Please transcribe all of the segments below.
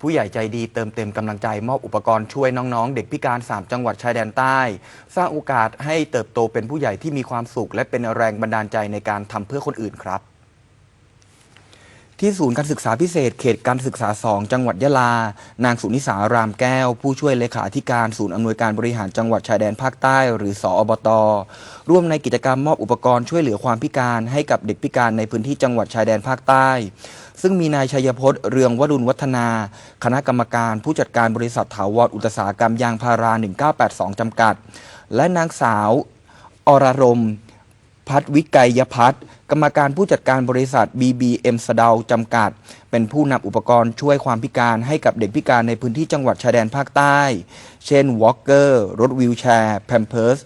ผู้ใหญ่ใจดีเติมเต็มกำลังใจมอบอุปกรณ์ช่วยน้องๆ เด็กพิการ 3 จังหวัดชายแดนใต้ สร้างโอกาสให้เติบโตเป็นผู้ใหญ่ที่มีความสุข และเป็นแรงบันดาลใจในการทำเพื่อคนอื่นครับ ที่ศูนย์การศึกษาพิเศษเขตการศึกษา 2 จังหวัดยะลา นางสุนิสารามแก้ว ผู้ช่วยเลขาธิการศูนย์อำนวยการบริหารจังหวัดชายแดนภาคใต้ หรือสออบต ร่วมในกิจกรรมมอบอุปกรณ์ช่วยเหลือความพิการให้กับเด็กพิการในพื้นที่จังหวัดชายแดนภาคใต้ ซึ่งมีนายชัยพจน์เรืองวรุณวัฒนา คณะกรรมการผู้จัดการบริษัทถาวรอุตสาหกรรมยางพารา 1982 จำกัด และนางสาวอรรม พัฒวิกัยพัฒน์กรรมการผู้จัดการบริษัท BBM สะเดาจำกัด เป็นผู้นำอุปกรณ์ช่วยความพิการให้กับเด็กพิการในพื้นที่จังหวัดชายแดนภาคใต้ เช่นวอล์กเกอร์รถวิวแชร์แพมเพิร์ส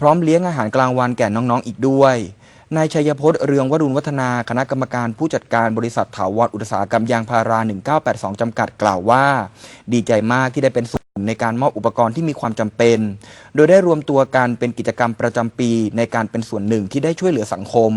พร้อมเลี้ยงอาหารกลางวันแก่น้องๆอีกด้วยนายชัยพจน์เรืองวรุณวัฒนาคณะกรรมการผู้จัดการบริษัทถาวรอุตสาหกรรมยางพารา 1982 จำกัดกล่าวว่า ดีใจมากที่ได้เป็นส่วน ในการมอบอุปกรณ์ที่มีความจำเป็น โดยได้รวมตัวกันเป็นกิจกรรมประจำปี ในการเป็นส่วนหนึ่งที่ได้ช่วยเหลือสังคม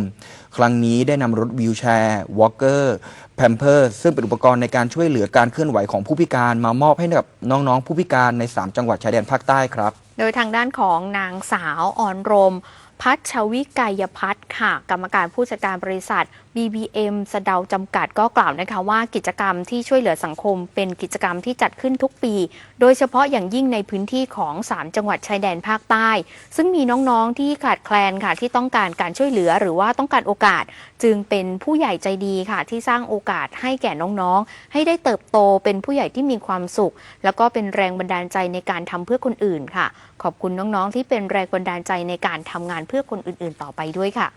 ครั้งนี้ได้นำรถวิวแชร์วอล์กเกอร์แพมเพอร์ซึ่งเป็นอุปกรณ์ในการช่วยเหลือการเคลื่อนไหวของผู้พิการมามอบให้กับน้องๆ ผู้พิการใน 3 จังหวัดชายแดนภาคใต้ครับ โดยทางด้านของนางสาวอ่อนรม พัชวิกายพัฒน์ค่ะ กรรมการผู้จัดการบริษัท BBM สะเดาจำกัดก็กล่าวนะคะว่ากิจกรรมที่ช่วยเหลือสังคม เป็นกิจกรรมที่จัดขึ้นทุกปี โดยเฉพาะอย่างยิ่งในพื้นที่ของ 3 จังหวัดชายแดนภาคใต้ ซึ่งมีน้องๆที่ขาดแคลนค่ะ ที่ต้องการการช่วยเหลือหรือว่าต้องการโอกาส จึงเป็นผู้ใหญ่ใจดีค่ะ ที่สร้างโอกาสให้แก่น้องๆ ให้ได้เติบโตเป็นผู้ใหญ่ที่มีความสุข แล้วก็เป็นแรงบันดาลใจในการทำเพื่อคนอื่นค่ะ ขอบคุณน้องๆที่เป็นแรงบันดาลใจในการทำงานเพื่อคนอื่นๆต่อไปด้วยค่ะ